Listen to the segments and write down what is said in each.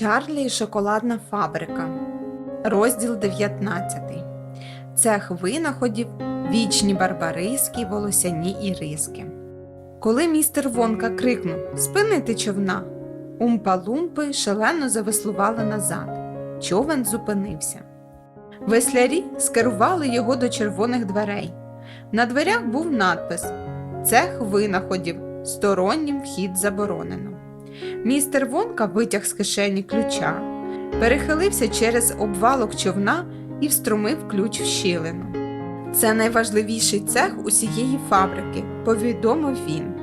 Чарлі і шоколадна фабрика. Розділ 19. Цех винаходів вічні барбариські, волосяні іриски. Коли містер Вонка крикнув Спинити човна, умпа-лумпи шалено завеслували назад. Човен зупинився. Веслярі скерували його до червоних дверей. На дверях був надпис Цех винаходів. Стороннім вхід заборонено. Містер Вонка витяг з кишені ключа, перехилився через обвалок човна і встромив ключ в щілину. Це найважливіший цех усієї фабрики, повідомив він.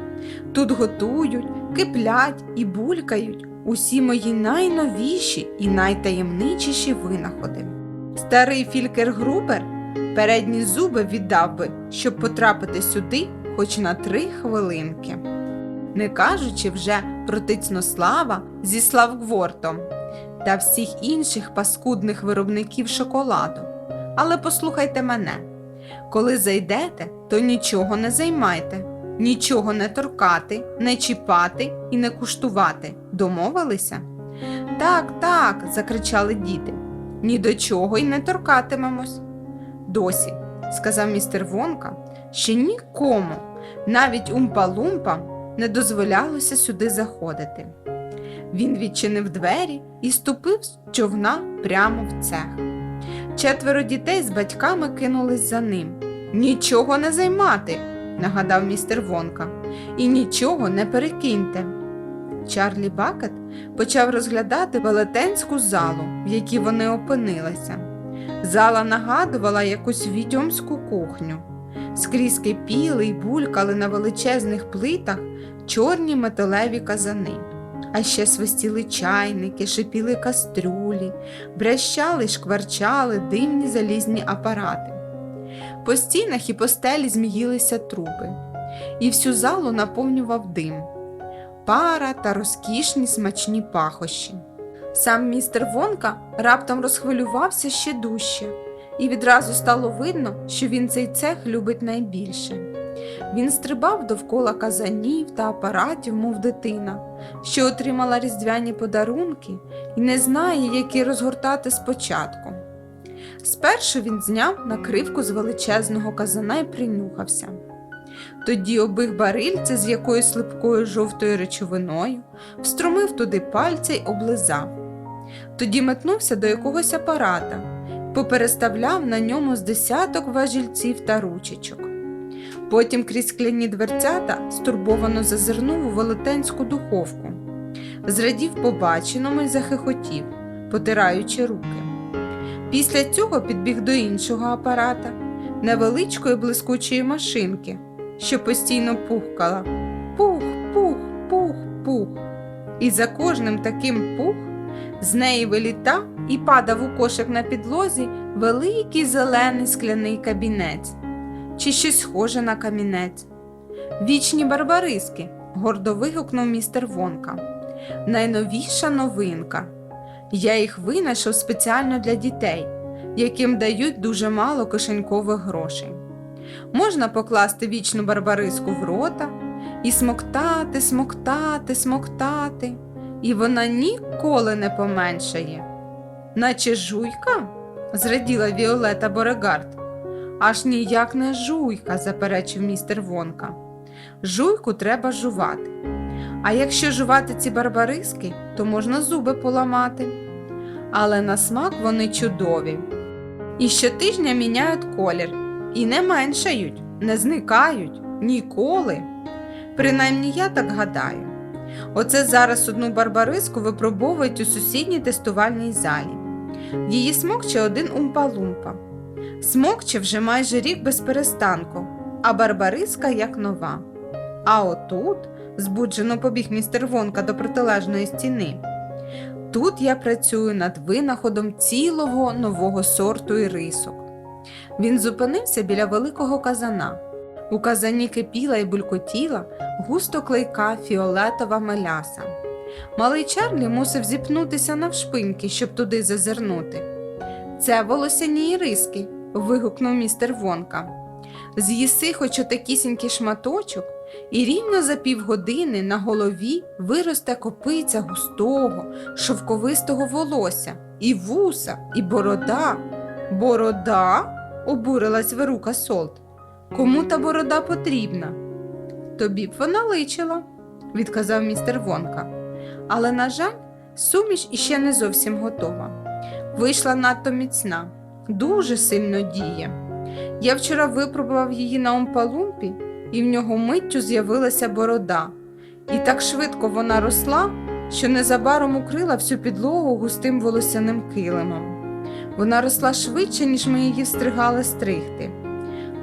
Тут готують, киплять і булькають усі мої найновіші і найтаємничіші винаходи. Старий фількер Грубер передні зуби віддав би, щоб потрапити сюди хоч на три хвилинки. Не кажучи вже про Тицнослава зі Славгвортом та всіх інших паскудних виробників шоколаду. Але послухайте мене, коли зайдете, то нічого не займайте, нічого не торкати, не чіпати і не куштувати. Домовилися? Так, так, закричали діти. Ні до чого й не торкатимемось. Досі, сказав містер Вонка, що нікому, навіть умпа-лумпам, не дозволялося сюди заходити. Він відчинив двері і ступив з човна прямо в цех. Четверо дітей з батьками кинулись за ним. Нічого не займати, нагадав містер Вонка, і нічого не перекиньте. Чарлі Бакет почав розглядати велетенську залу, в якій вони опинилися. Зала нагадувала якусь відьомську кухню. Скрізь кипіли й булькали на величезних плитах чорні металеві казани, а ще свистіли чайники, шипіли кастрюлі, брящали й шкварчали димні залізні апарати. По стінах і по стелі зміїлися труби, і всю залу наповнював дим, пара та розкішні смачні пахощі. Сам містер Вонка раптом розхвилювався ще дужче, і відразу стало видно, що він цей цех любить найбільше. Він стрибав довкола казанів та апаратів, мов дитина, що отримала різдвяні подарунки і не знає, які розгортати спочатку. Спершу він зняв накривку з величезного казана і принюхався. Тоді обих барильце з якоюсь слипкою жовтою речовиною, встромив туди пальця й облизав. Тоді метнувся до якогось апарата, попереставляв на ньому з десяток важільців та ручечок. Потім крізь скляні дверцята стурбовано зазирнув у велетенську духовку, зрадів побаченому й захихотів, потираючи руки. Після цього підбіг до іншого апарата, невеличкої блискучої машинки, що постійно пухкала пух, пух, пух, пух. І за кожним таким пух з неї вилітав і падав у кошик на підлозі великий зелений скляний кабінець, чи щось схоже на камінець. Вічні барбариски, гордо вигукнув містер Вонка. Найновіша новинка. Я їх винайшов спеціально для дітей, яким дають дуже мало кишенькових грошей. Можна покласти вічну барбариску в рота і смоктати, смоктати, смоктати, і вона ніколи не поменшає. Наче жуйка? зраділа Віолета Борегард. Аж ніяк не жуйка, заперечив містер Вонка. Жуйку треба жувати. А якщо жувати ці барбариски, то можна зуби поламати. Але на смак вони чудові. І щотижня міняють колір, і не меншають, не зникають ніколи. Принаймні я так гадаю. Оце зараз одну барбариску випробовують у сусідній тестувальній залі. Її смокче один умпа-лумпа. Смокче вже майже рік без перестанку, а барбариска як нова. А отут збуджено побіг містер Вонка до протилежної стіни. Тут я працюю над винаходом цілого нового сорту ірисок. Він зупинився біля великого казана. У казані кипіла і булькотіла густо клейка фіолетова меляса. Малий Чарлі мусив зіпнутися навшпиньки, щоб туди зазирнути. Це волосяні іриски, вигукнув містер Вонка. З'їси хоч отакісінький шматочок, І рівно за півгодини на голові виросте копиця густого, шовковистого волосся, і вуса, і борода. Борода? обурилась Верука Солт. Кому та борода потрібна? Тобі б вона личила, відказав містер Вонка. Але, на жаль, суміш іще не зовсім готова. Вийшла надто міцна, дуже сильно діє. Я вчора випробував її на Омпалумпі, і в нього миттю з'явилася борода. І так швидко вона росла, що незабаром укрила всю підлогу густим волосяним килимом. Вона росла швидше, ніж ми її стригали стригти.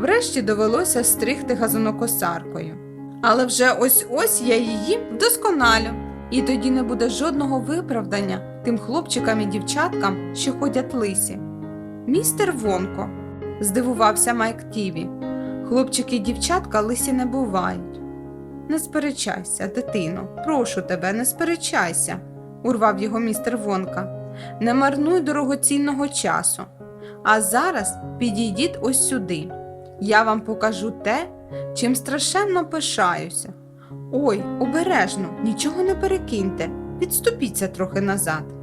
Врешті довелося стригти газонокосаркою. Але вже ось ось я її вдосконалю, і тоді не буде жодного виправдання тим хлопчикам і дівчаткам, що ходять лисі. Містер Вонко, здивувався Майк Тіві. Хлопчики і дівчатка лисі не бувають. Не сперечайся, дитино, прошу тебе, не сперечайся, урвав його містер Вонка. Не марнуй дорогоцінного часу. А зараз підійдіть ось сюди. Я вам покажу те, чим страшенно пишаюся. Ой, обережно, нічого не перекиньте, відступіться трохи назад.